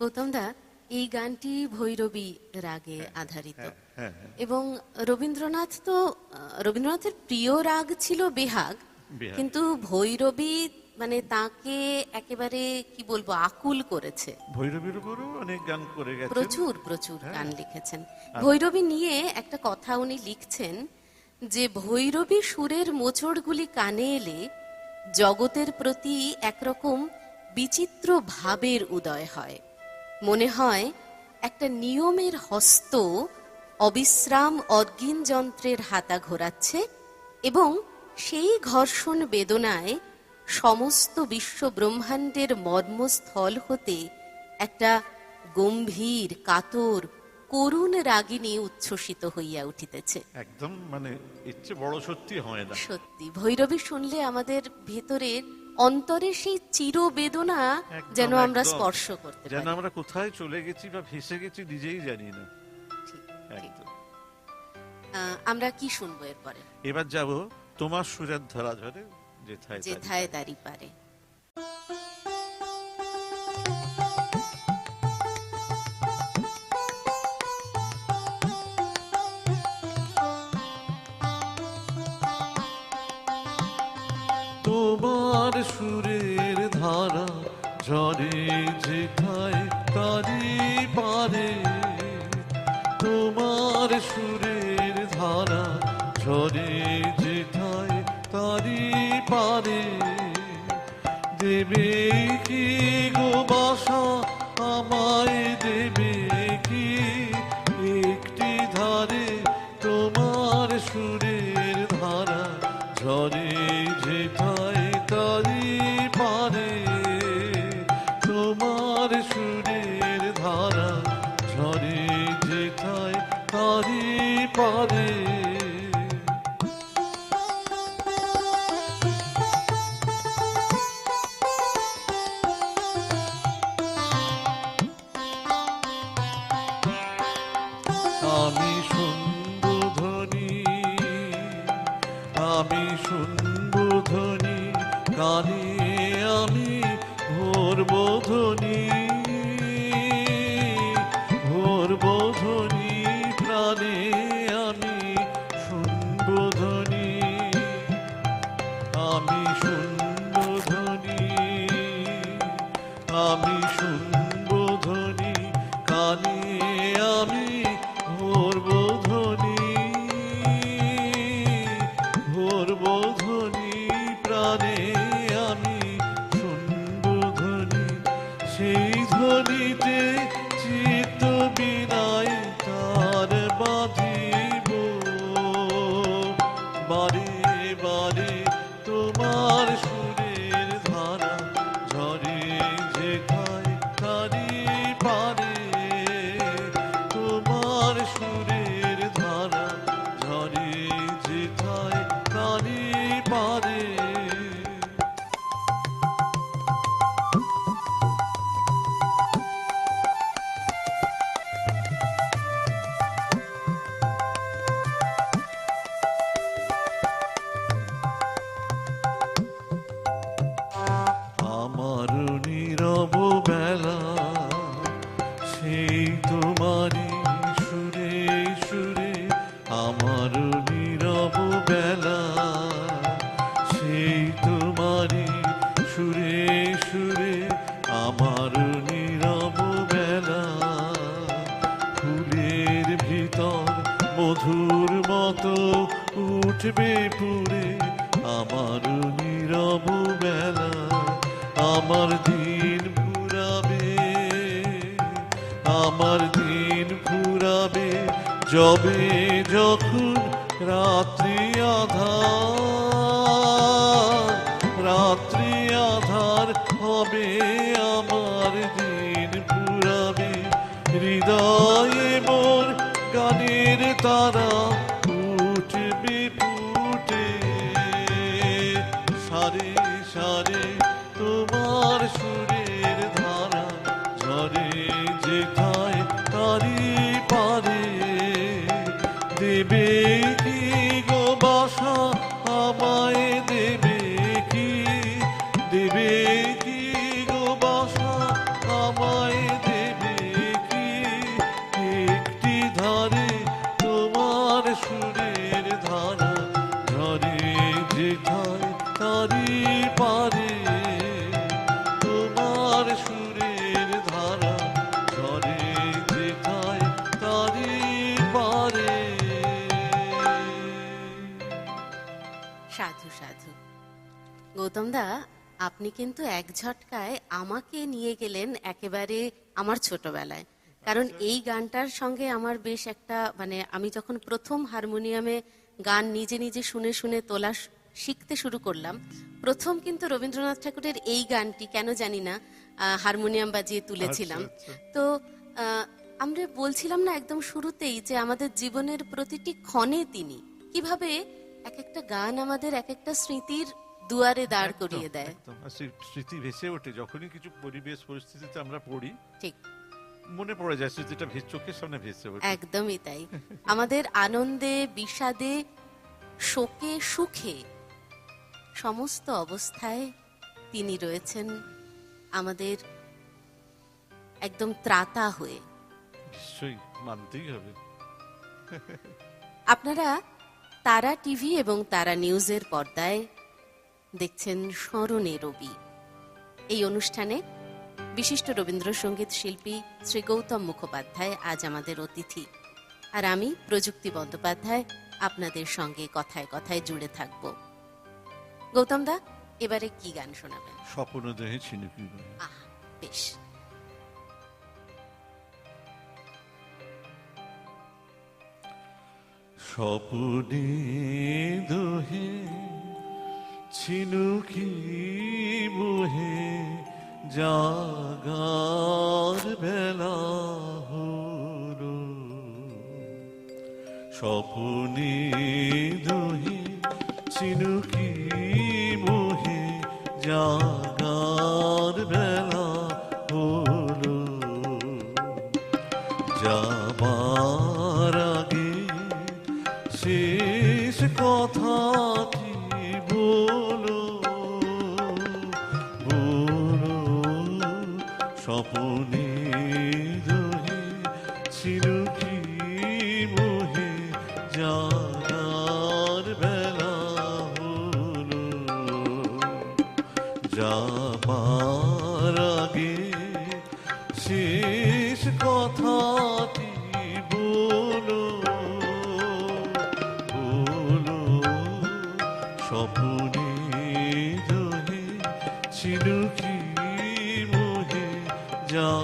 গৌতম দা এই গানটি ভৈরবী রাগে আধারিত। হ্যাঁ, এবং রবীন্দ্রনাথ তো রবীন্দ্রনাথের প্রিয় রাগ ছিল বেহাগ। কিন্তু ভৈরবী মানে তাকে একেবারে কি বলব আকুল করেছে। ভৈরবীর উপরও অনেক গান করে গেছেন। প্রচুর প্রচুর হ্যাঁ। গান লিখেছেন। ভৈরবী নিয়ে একটা কথা উনি লিখছেন যে ভৈরবী সুরের মোচড়গুলি কানে এলে জগতের প্রতি একরকম বিচিত্র ভাবের উদয় হয়। মনে হয় একটা নিয়মের হস্ত অবিশ্রাম অজ্ঞিন যন্ত্রের হাতা ঘোরাচ্ছে এবং সেই ঘর্ষণ বেদনায় সমস্ত বিশ্ব ব্রহ্মাণ্ডের মর্মস্থল হতে একটা গম্ভীর কাতর করুণ রাগিনী উচ্ছ্বসিত হইয়া উঠিতেছে। একদম মানে ইচ্ছে বড় সত্যি হয় না। সত্যি। ভৈরবী শুনলে আমাদের ভেতরের অন্তরে সেই চির বেদনা যেন আমরা স্পর্শ করতে যেন আমরা কোথায় চলে গেছি বা ভেসে গেছি নিজেই জানি না। আমরা কি শুনব এরপরে? এবার যাব তোমার সুরের ধরা ধরে যেথায় যেথায় দাঁড়ি পারে তোমার সুরের ধারা ঝরে যেথায় তারি পারে। তোমার সুরের ধারা ঝরে যেথায় তারি পারে। দেবে কি গো বাসা আমায় দেবে কি? একটি ধারে তোমার সুরের ধারা ঝরে আমি শুনব ধ্বনি কানে আমি ভোর ধ্বনি প্রাণে আমি শুনব ধ্বনি সেই ধ্বনিতে চিত্ত বিনায় তার বাঁধিব। বারে বারে তোমার আমার নীরব বেলা, ফুলের ভিতর মধুর মতো উঠবে পুরে আমার নীরব বেলা, আমার দিন ফুরাবে আমার দিন ফুরাবে যবে যখন রাত্রি আধার রাত্রি আধার হবে। ঝরে গৌতম দা আপনি কিন্তু এক ঝটকায় আমাকে নিয়ে গেলেন একেবারে আমার ছোটবেলায়। কারণ এই গানটার সঙ্গে আমার বেশ একটা মানে আমি যখন প্রথম হারমোনিয়ামে গান নিজে নিজে শুনে শুনে তোলা শিখতে শুরু করলাম প্রথম কিন্তু রবীন্দ্রনাথ ঠাকুরের এই গানটি কেন জানি না হারমোনিয়াম বাজিয়ে তুলেছিলাম। আচ্ছা, তো আমরা বলছিলাম না একদম শুরুতেই যে আমাদের জীবনের প্রতিটি ক্ষণে তিনি কীভাবে এক একটা গান আমাদের এক একটা স্মৃতির দুয়ারে দাঁড় করিয়ে দেয়। স্মৃতি ভেসে ওঠে। যখনই কিছু পরিবেশ পরিস্থিতিতে আমরা পড়ি ঠিক। মনে পড়ে যায় স্মৃতিটা চোখের সামনে ভেসে ওঠে। একদমই তাই। আমাদের আনন্দে বিষাদে শোকে সুখে সমস্ত অবস্থায় তিনি রয়েছেন আমাদের একদম ত্রাতা হয়ে। নিশ্চয়ই মানতেই হবে। আপনারা তারা টিভি এবং তারা নিউজের পর্দায় দেখছেন স্মরণে রবি। এই অনুষ্ঠানে বিশিষ্ট রবীন্দ্রসঙ্গীত শিল্পী শ্রী গৌতম মুখোপাধ্যায় আজ আমাদের অতিথি। আর আমি প্রযুক্তি বন্দ্যোপাধ্যায় আপনাদের সঙ্গে কথায় কথায় জুড়ে থাকব। গৌতম দা এবারে কি গান শোনাবেন? স্বপ্ন দেহে ছিনুকি আহ বেশ। স্বপনে ছিনুকি বুহে জাগার বেলা হলো। স্বপনে দোহে ছিনুকি বুহে জাগার স্বপনে দোহে ছিল কি মোহে জানার বেলা হলো। যাবার আগে শেষ স্বপনে door.